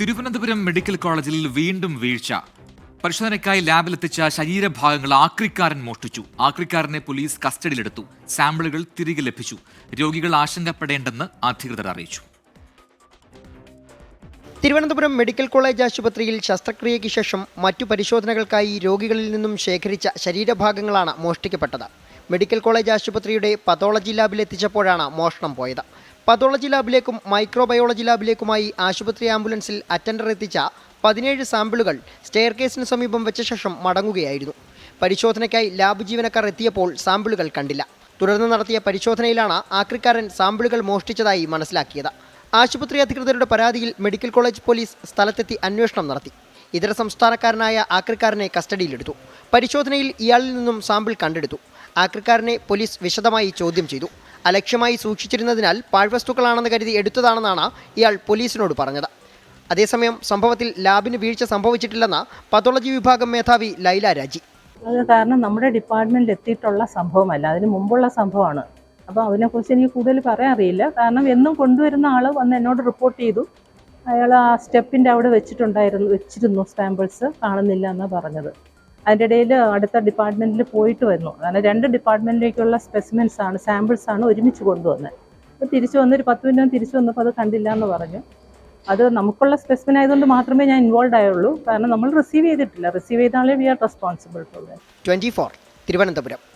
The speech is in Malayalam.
തിരുവനന്തപുരം മെഡിക്കൽ കോളേജിൽ വീണ്ടും വീഴ്ച. പരിശോധനയ്ക്കായി ലാബിലെത്തിച്ച ശരീരഭാഗങ്ങൾ ആക്രിക്കാരൻ മോഷ്ടിച്ചു. ആക്രിക്കാരനെ പോലീസ് കസ്റ്റഡിയിലെടുത്തു. സാമ്പിളുകൾ തിരികെ ലഭിച്ചു. രോഗികൾ ആശങ്കപ്പെടേണ്ടെന്ന് അധികൃതർ അറിയിച്ചു. തിരുവനന്തപുരം മെഡിക്കൽ കോളേജ് ആശുപത്രിയിൽ ശസ്ത്രക്രിയയ്ക്ക് ശേഷം മറ്റു പരിശോധനകൾക്കായി രോഗികളിൽ നിന്നും ശേഖരിച്ച ശരീരഭാഗങ്ങളാണ് മോഷ്ടിക്കപ്പെട്ടത്. മെഡിക്കൽ കോളേജ് ആശുപത്രിയുടെ പതോളജി ലാബിൽ എത്തിച്ചപ്പോഴാണ് മോഷണം പോയത്. പതോളജി ലാബിലേക്കും മൈക്രോബയോളജി ലാബിലേക്കുമായി ആശുപത്രി ആംബുലൻസിൽ അറ്റൻഡർ എത്തിച്ച പതിനേഴ് സാമ്പിളുകൾ സ്റ്റെയർ കേസിന് സമീപം വെച്ച ശേഷം മടങ്ങുകയായിരുന്നു. പരിശോധനയ്ക്കായി ലാബ് ജീവനക്കാർ എത്തിയപ്പോൾ സാമ്പിളുകൾ കണ്ടില്ല. തുടർന്ന് നടത്തിയ പരിശോധനയിലാണ് ആക്രിക്കാരൻ സാമ്പിളുകൾ മോഷ്ടിച്ചതായി മനസ്സിലാക്കിയത്. ആശുപത്രി അധികൃതരുടെ പരാതിയിൽ മെഡിക്കൽ കോളേജ് പോലീസ് സ്ഥലത്തെത്തി അന്വേഷണം നടത്തി. ഇതര സംസ്ഥാനക്കാരനായ ആക്രിക്കാരനെ കസ്റ്റഡിയിലെടുത്തു. പരിശോധനയിൽ ഇയാളിൽ നിന്നും സാമ്പിൾ കണ്ടെടുത്തു. ആക്രിക്കാരനെ പോലീസ് വിശദമായി ചോദ്യം ചെയ്തു. അലക്ഷ്യമായി സൂക്ഷിച്ചിരുന്നതിനാൽ പാഴ്വസ്തുക്കളാണെന്ന് കരുതി എടുത്തതാണെന്നാണ് ഇയാൾ പോലീസിനോട് പറഞ്ഞത്. അതേസമയം സംഭവത്തിൽ ലാബിന് വീഴ്ച സംഭവിച്ചിട്ടില്ലെന്ന് പതോളജി വിഭാഗം മേധാവി ലൈല രാജി. അത് കാരണം നമ്മുടെ ഡിപ്പാർട്ട്മെന്റിൽ എത്തിയിട്ടുള്ള സംഭവമല്ല. അതിന് മുമ്പുള്ള സംഭവമാണ്. അപ്പോൾ അതിനെക്കുറിച്ച് എനിക്ക് കൂടുതൽ പറയാൻ അറിയില്ല. കാരണം എന്നും കൊണ്ടുവരുന്ന ആൾ വന്ന് എന്നോട് റിപ്പോർട്ട് ചെയ്തു. അയാൾ ആ സ്റ്റെപ്പിന്റെ അവിടെ വെച്ചിട്ടുണ്ടായിരുന്നു വെച്ചിരുന്നു സാമ്പിൾസ് കാണുന്നില്ല എന്നാണ് പറഞ്ഞത്. അതിന്റെ ഇടയിൽ അടുത്ത ഡിപ്പാർട്ട്മെന്റിൽ പോയിട്ട് വരുന്നു. അതാണ് രണ്ട് ഡിപ്പാർട്ട്മെന്റിലേക്കുള്ള സ്പെസിമെൻസ് ആണ് സാമ്പിൾസ് ആണ് ഒരുമിച്ച് കൊണ്ടുവന്നത് അപ്പോൾ തിരിച്ചു വന്ന് ഒരു പത്ത് മിനിറ്റ് തിരിച്ചു വന്നപ്പോൾ അത് കണ്ടില്ല എന്ന് പറഞ്ഞു. അത് നമുക്കുള്ള സ്പെസിമെൻ ആയതുകൊണ്ട് മാത്രമേ ഞാൻ ഇൻവോൾവ് ആയുള്ളൂ. കാരണം നമ്മൾ റിസീവ് ചെയ്തിട്ടില്ല. റിസീവ് ചെയ്താലേ we are responsible for Thiruvananthapuram